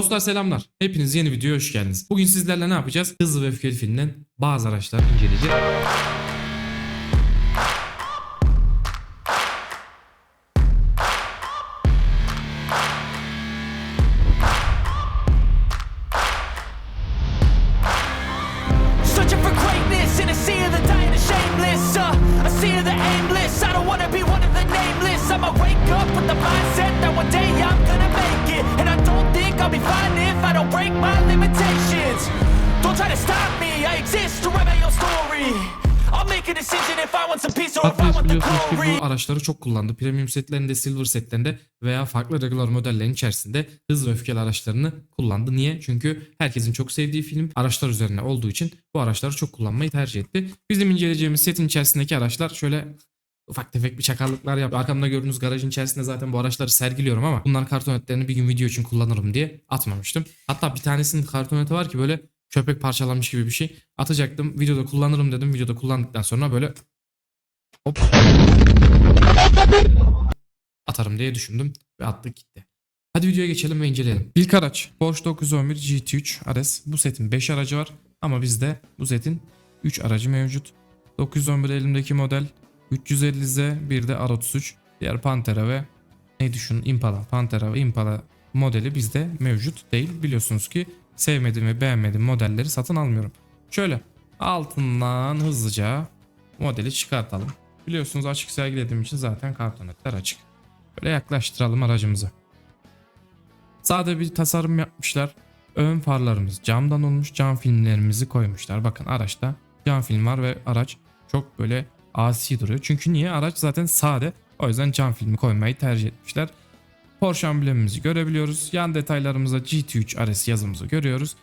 Dostlar selamlar. Hepiniz yeni videoya hoş geldiniz. Bugün sizlerle ne yapacağız? Hızlı ve Öfkeli filminden bazı araçları inceleyeceğiz. Stop me. I exist to write my own story. I'll make a decision if I want some peace or if I Hot want the biliyorsunuz ki bu araçları çok kullandı. Premium setlerinde, silver setlerinde veya farklı regular modellerin içerisinde hızlı ve öfkeli araçlarını kullandı. Niye? Çünkü herkesin çok sevdiği film araçlar üzerine olduğu için bu araçları çok kullanmayı tercih etti. Bizim inceleyeceğimiz setin içerisindeki araçlar şöyle ufak tefek bir çakallıklar yap. Arkamda gördüğünüz garajın içerisinde zaten bu araçları sergiliyorum ama bunların kartonetlerini bir gün video için kullanırım diye atmamıştım. Hatta bir tanesinin kartoneti var ki böyle köpek parçalanmış gibi bir şey. Atacaktım. Videoda kullanırım dedim. Videoda kullandıktan sonra böyle hop atarım diye düşündüm ve attık gitti. Hadi videoya geçelim ve inceleyelim. İlk araç Porsche 911 GT3 RS. Bu setin 5 aracı var ama bizde bu setin 3 aracı mevcut. 911 elimdeki model 350Z bir de R33 diğer Pantera ve ne düşün Impala Pantera ve Impala modeli bizde mevcut değil. Biliyorsunuz ki sevmediğim ve beğenmediğim modelleri satın almıyorum. Şöyle altından hızlıca modeli çıkartalım. Biliyorsunuz açık sergilediğim için zaten kartonetler açık. Böyle yaklaştıralım aracımızı. Sade bir tasarım yapmışlar. Ön farlarımız camdan olmuş. Cam filmlerimizi koymuşlar. Bakın araçta cam film var ve araç çok böyle asi duruyor. Çünkü niye? Araç zaten sade. O yüzden cam filmi koymayı tercih etmişler. Porsche amblemimizi görebiliyoruz. Yan detaylarımızda GT3 RS yazımızı görüyoruz.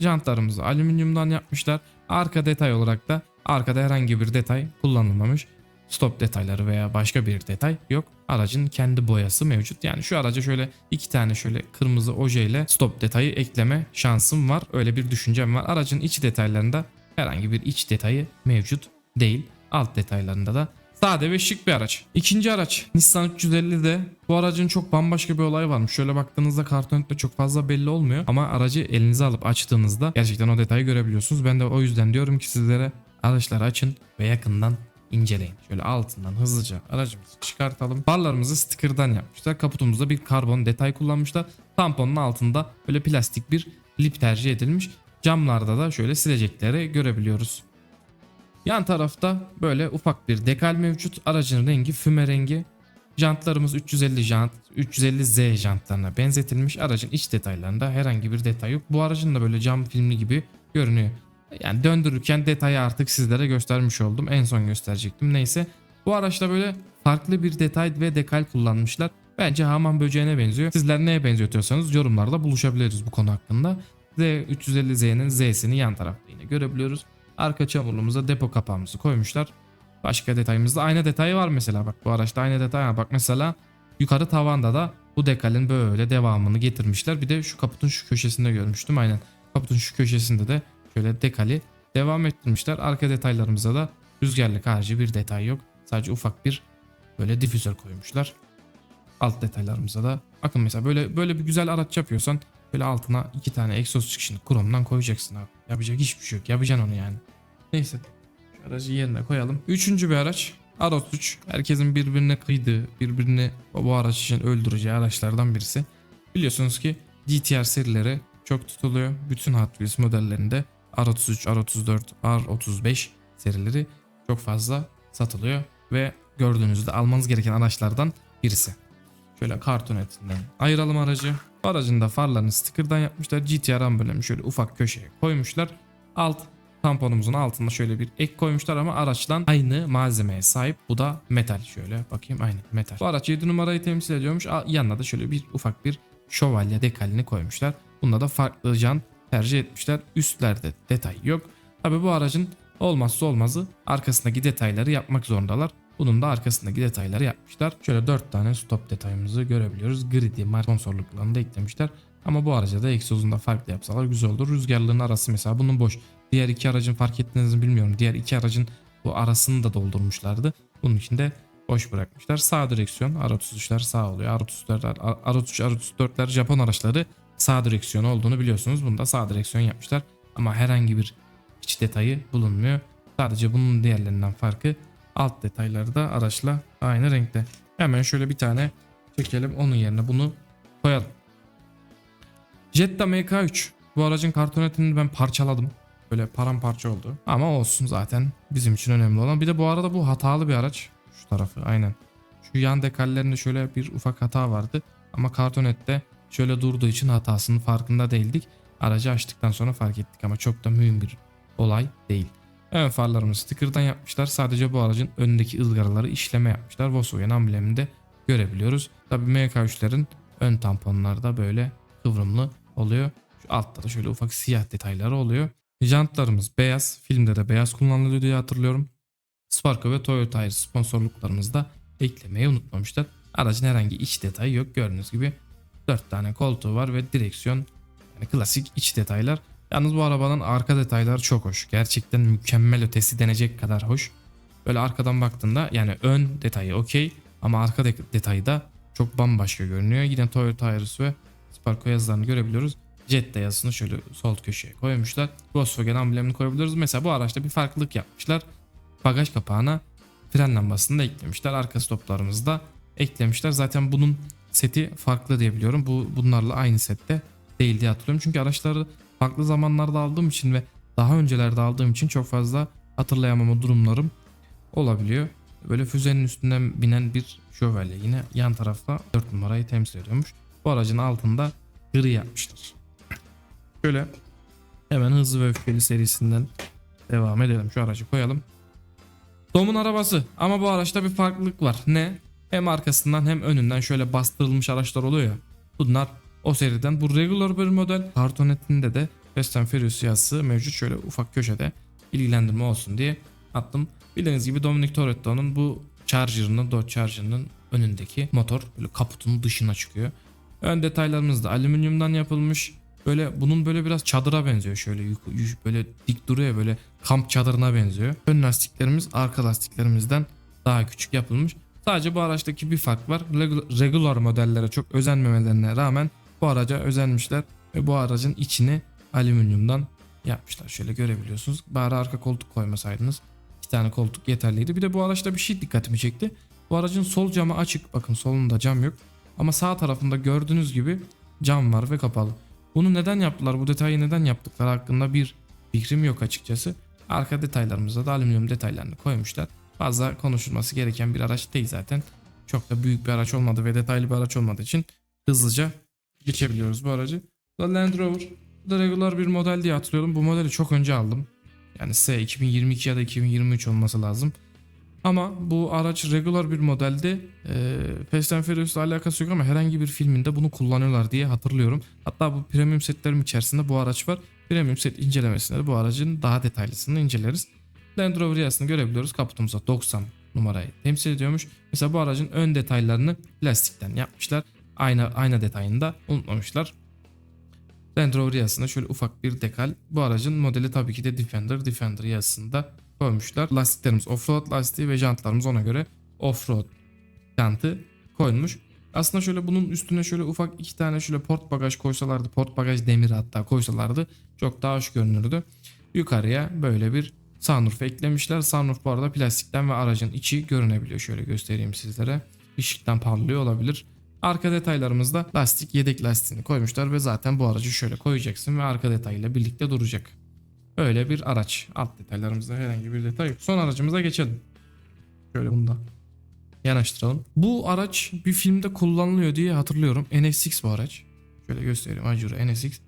Jantlarımızı alüminyumdan yapmışlar. Arka detay olarak da arkada herhangi bir detay kullanılmamış. Stop detayları veya başka bir detay yok. Aracın kendi boyası mevcut. Yani şu araca şöyle iki tane şöyle kırmızı ojeyle stop detayı ekleme şansım var. Öyle bir düşüncem var. Aracın iç detaylarında herhangi bir iç detayı mevcut değil. Alt detaylarında da Sade ve şık bir araç. İkinci araç Nissan 350'de bu aracın çok bambaşka bir olayı varmış. Şöyle baktığınızda kartonette çok fazla belli olmuyor ama aracı elinize alıp açtığınızda gerçekten o detayı görebiliyorsunuz. Ben de o yüzden diyorum ki sizlere araçları açın ve yakından inceleyin. Şöyle altından hızlıca aracımızı çıkartalım. Farlarımızı sticker'dan yapmışlar. Kaputumuzda bir karbon detay kullanmışlar. Tamponun altında böyle plastik bir lip tercih edilmiş. Camlarda da şöyle silecekleri görebiliyoruz. Yan tarafta böyle ufak bir dekal mevcut. Aracın rengi füme rengi. Jantlarımız 350 jant, 350Z jantlarına benzetilmiş. Aracın iç detaylarında herhangi bir detay yok. Bu aracın da böyle cam filmli gibi görünüyor. Yani döndürürken detayı artık sizlere göstermiş oldum. En son gösterecektim. Neyse. Bu araçta böyle farklı bir detay ve dekal kullanmışlar. Bence hamam böceğine benziyor. Sizler neye benzetiyorsanız yorumlarda buluşabiliriz bu konu hakkında. Z350Z'nin Z'sini yan tarafta yine görebiliyoruz. Arka çamurluğumuza depo kapağımızı koymuşlar. Başka detayımızda ayna detayı var mesela bak bu araçta ayna detayı var. Bak mesela yukarı tavanda da bu dekalin böyle devamını getirmişler. Bir de şu kaputun şu köşesinde görmüştüm aynen. Kaputun şu köşesinde de şöyle dekali devam ettirmişler. Arka detaylarımıza da rüzgarlık harici bir detay yok. Sadece ufak bir böyle difüzör koymuşlar. Alt detaylarımıza da bakın mesela böyle böyle bir güzel araç yapıyorsan böyle altına iki tane egzoz çıkışını kromdan koyacaksın abi. Yapacak hiçbir şey yok. Yapacaksın onu yani. Neyse. Şu aracı yerine koyalım. Üçüncü bir araç. R33. Herkesin birbirine kıydığı, birbirini bu araç için öldüreceği araçlardan birisi. Biliyorsunuz ki GTR serileri çok tutuluyor. Bütün Hot Wheels modellerinde R33, R34, R35 serileri çok fazla satılıyor. Ve gördüğünüzde almanız gereken araçlardan birisi. Şöyle karton etinden ayıralım aracı. Bu aracın da farlarını sticker'dan yapmışlar. GTR amblemi şöyle ufak köşeye koymuşlar. Alt tamponumuzun altında şöyle bir ek koymuşlar ama araçtan aynı malzemeye sahip. Bu da metal şöyle bakayım aynı metal. Bu araç 7 numarayı temsil ediyormuş. Yanına da şöyle bir ufak bir şövalye dekalini koymuşlar. Bunda da farklı jant tercih etmişler. Üstlerde detay yok. Tabi bu aracın olmazsa olmazı arkasındaki detayları yapmak zorundalar. Bunun da arkasındaki detayları yapmışlar. Şöyle 4 tane stop detayımızı görebiliyoruz. Grid mark sponsorluklarını da eklemişler. Ama bu araca da egzozunda farklı yapsalar güzel olur. Rüzgarlığın arası mesela bunun boş. Diğer iki aracın fark ettiğinizi mi bilmiyorum. Diğer iki aracın bu arasını da doldurmuşlardı. Bunun için de boş bırakmışlar. Sağ direksiyon R33'ler sağ oluyor. R34'ler, R33, R34'ler Japon araçları sağ direksiyon olduğunu biliyorsunuz. Bunda sağ direksiyon yapmışlar. Ama herhangi bir iç detayı bulunmuyor. Sadece bunun diğerlerinden farkı alt detayları da araçla aynı renkte. Hemen şöyle bir tane çekelim. Onun yerine bunu koyalım. Jetta MK3. Bu aracın kartonetini ben parçaladım. Böyle paramparça oldu. Ama olsun zaten bizim için önemli olan. Bir de bu arada bu hatalı bir araç. Şu tarafı aynen. Şu yan dekallerinde şöyle bir ufak hata vardı. Ama kartonette şöyle durduğu için hatasının farkında değildik. Aracı açtıktan sonra fark ettik ama çok da mühim bir olay değil. Ön farlarımız sticker'dan yapmışlar. Sadece bu aracın önündeki ızgaraları işleme yapmışlar. Volkswagen ambleminde görebiliyoruz. Tabi MK3'lerin ön tamponları da böyle kıvrımlı oluyor. Şu altta da şöyle ufak siyah detayları oluyor. Jantlarımız beyaz. Filmde de beyaz kullanılıyor diye hatırlıyorum. Sparko ve Toyota Air sponsorluklarımızı da eklemeyi unutmamışlar. Aracın herhangi iç detayı yok. Gördüğünüz gibi 4 tane koltuğu var ve direksiyon yani klasik iç detaylar. Yalnız bu arabanın arka detayları çok hoş. Gerçekten mükemmel ötesi denecek kadar hoş. Böyle arkadan baktığında yani ön detayı okey ama arka de- detayı da çok bambaşka görünüyor. Yine Toyota Ayris ve Sparko yazılarını görebiliyoruz. Jetta yazısını şöyle sol köşeye koymuşlar. Volkswagen amblemini koyabiliyoruz. Mesela bu araçta bir farklılık yapmışlar. Bagaj kapağına fren lambasını da eklemişler. Arka stoplarımızı da eklemişler. Zaten bunun seti farklı diye biliyorum. Bu bunlarla aynı sette değil diye hatırlıyorum. Çünkü araçları farklı zamanlarda aldığım için ve daha öncelerde aldığım için çok fazla hatırlayamama durumlarım olabiliyor. Böyle füzenin üstünden binen bir şövalye yine yan tarafta 4 numarayı temsil ediyormuş. Bu aracın altında gri yapmışlar. Şöyle hemen hızlı ve öfkeli serisinden devam edelim. Şu aracı koyalım. Dom'un arabası ama bu araçta bir farklılık var. Ne? Hem arkasından hem önünden şöyle bastırılmış araçlar oluyor ya. Bunlar o seriden. Bu regular bir model. Kartonetinde de Fast and Furious yazısı mevcut. Şöyle ufak köşede ilgilendirme olsun diye attım. Bildiğiniz gibi Dominic Toretto'nun bu Charger'ının Dodge Charger'ının önündeki motor böyle kaputunun dışına çıkıyor. Ön detaylarımız da alüminyumdan yapılmış. Böyle bunun böyle biraz çadıra benziyor şöyle böyle dik duruyor böyle kamp çadırına benziyor. Ön lastiklerimiz arka lastiklerimizden daha küçük yapılmış. Sadece bu araçtaki bir fark var. Regu- Regular modellere çok özenmemelerine rağmen bu araca özenmişler ve bu aracın içini alüminyumdan yapmışlar. Şöyle görebiliyorsunuz. Bari arka koltuk koymasaydınız iki tane koltuk yeterliydi. Bir de bu araçta bir şey dikkatimi çekti. Bu aracın sol camı açık. Bakın solunda cam yok. Ama sağ tarafında gördüğünüz gibi cam var ve kapalı. Bunu neden yaptılar? Bu detayı neden yaptıkları hakkında bir fikrim yok açıkçası. Arka detaylarımızda da alüminyum detaylarını koymuşlar. Fazla konuşulması gereken bir araç değil zaten. Çok da büyük bir araç olmadı ve detaylı bir araç olmadığı için hızlıca geçebiliyoruz bu aracı. Bu da Land Rover. Bu da regular bir model diye hatırlıyorum. Bu modeli çok önce aldım. Yani S 2022 ya da 2023 olması lazım. Ama bu araç regular bir modelde e, Fast and Furious'la alakası yok ama herhangi bir filminde bunu kullanıyorlar diye hatırlıyorum. Hatta bu premium setlerim içerisinde bu araç var. Premium set incelemesinde de bu aracın daha detaylısını inceleriz. Land Rover yazısını görebiliyoruz. Kaputumuzda 90 numarayı temsil ediyormuş. Mesela bu aracın ön detaylarını plastikten yapmışlar. Ayna, ayna detayını da unutmamışlar. Land Rover yazısında şöyle ufak bir dekal. Bu aracın modeli tabii ki de Defender. Defender yazısında koymuşlar. Lastiklerimiz offroad lastiği ve jantlarımız ona göre offroad jantı koymuş. Aslında şöyle bunun üstüne şöyle ufak iki tane şöyle port bagaj koysalardı, port bagaj demiri hatta koysalardı çok daha hoş görünürdü. Yukarıya böyle bir sunroof eklemişler. Sunroof bu arada plastikten ve aracın içi görünebiliyor. Şöyle göstereyim sizlere. Işıktan parlıyor olabilir. Arka detaylarımızda lastik yedek lastiğini koymuşlar ve zaten bu aracı şöyle koyacaksın ve arka detayıyla birlikte duracak. Öyle bir araç. Alt detaylarımızda herhangi bir detay yok. Son aracımıza geçelim. Şöyle bunu da yanaştıralım. Bu araç bir filmde kullanılıyor diye hatırlıyorum. NSX bu araç. Şöyle göstereyim. Acura NSX.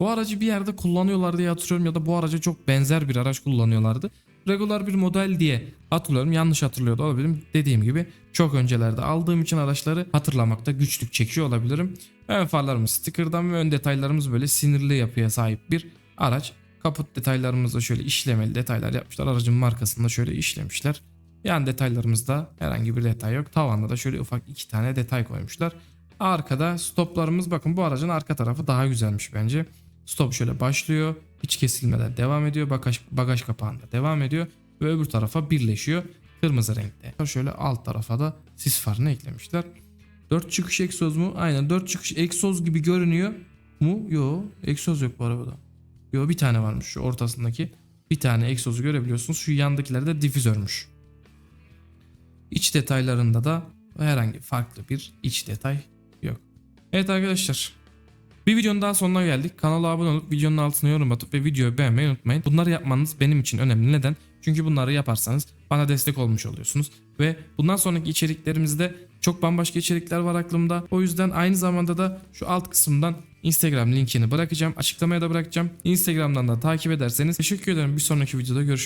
Bu aracı bir yerde kullanıyorlar diye hatırlıyorum ya da bu araca çok benzer bir araç kullanıyorlardı. Regular bir model diye hatırlıyorum. Yanlış hatırlıyor da olabilirim. Dediğim gibi çok öncelerde aldığım için araçları hatırlamakta güçlük çekiyor olabilirim. Ön farlarımız sticker'dan ve ön detaylarımız böyle sinirli yapıya sahip bir araç. Kaput detaylarımızda şöyle işlemeli detaylar yapmışlar. Aracın markasını da şöyle işlemişler. Yan detaylarımızda herhangi bir detay yok. Tavanda da şöyle ufak iki tane detay koymuşlar. Arkada stoplarımız bakın bu aracın arka tarafı daha güzelmiş bence. Stop şöyle başlıyor. Hiç kesilmeden devam ediyor. Bagaj, bagaj kapağında devam ediyor. Ve öbür tarafa birleşiyor. Kırmızı renkte. Şöyle alt tarafa da sis farını eklemişler. 4 çıkış egzoz mu? Aynen 4 çıkış egzoz gibi görünüyor. mu? Yo. Egzoz yok bu arabada. Yo bir tane varmış şu ortasındaki. Bir tane egzozu görebiliyorsunuz. Şu yandakiler de difüzörmüş. İç detaylarında da herhangi farklı bir iç detay yok. Evet arkadaşlar. Bir videonun daha sonuna geldik. Kanala abone olup videonun altına yorum atıp ve videoyu beğenmeyi unutmayın. Bunları yapmanız benim için önemli. Neden? Çünkü bunları yaparsanız bana destek olmuş oluyorsunuz. Ve bundan sonraki içeriklerimizde çok bambaşka içerikler var aklımda. O yüzden aynı zamanda da şu alt kısımdan Instagram linkini bırakacağım. Açıklamaya da bırakacağım. Instagram'dan da takip ederseniz teşekkür ederim. Bir sonraki videoda görüşmek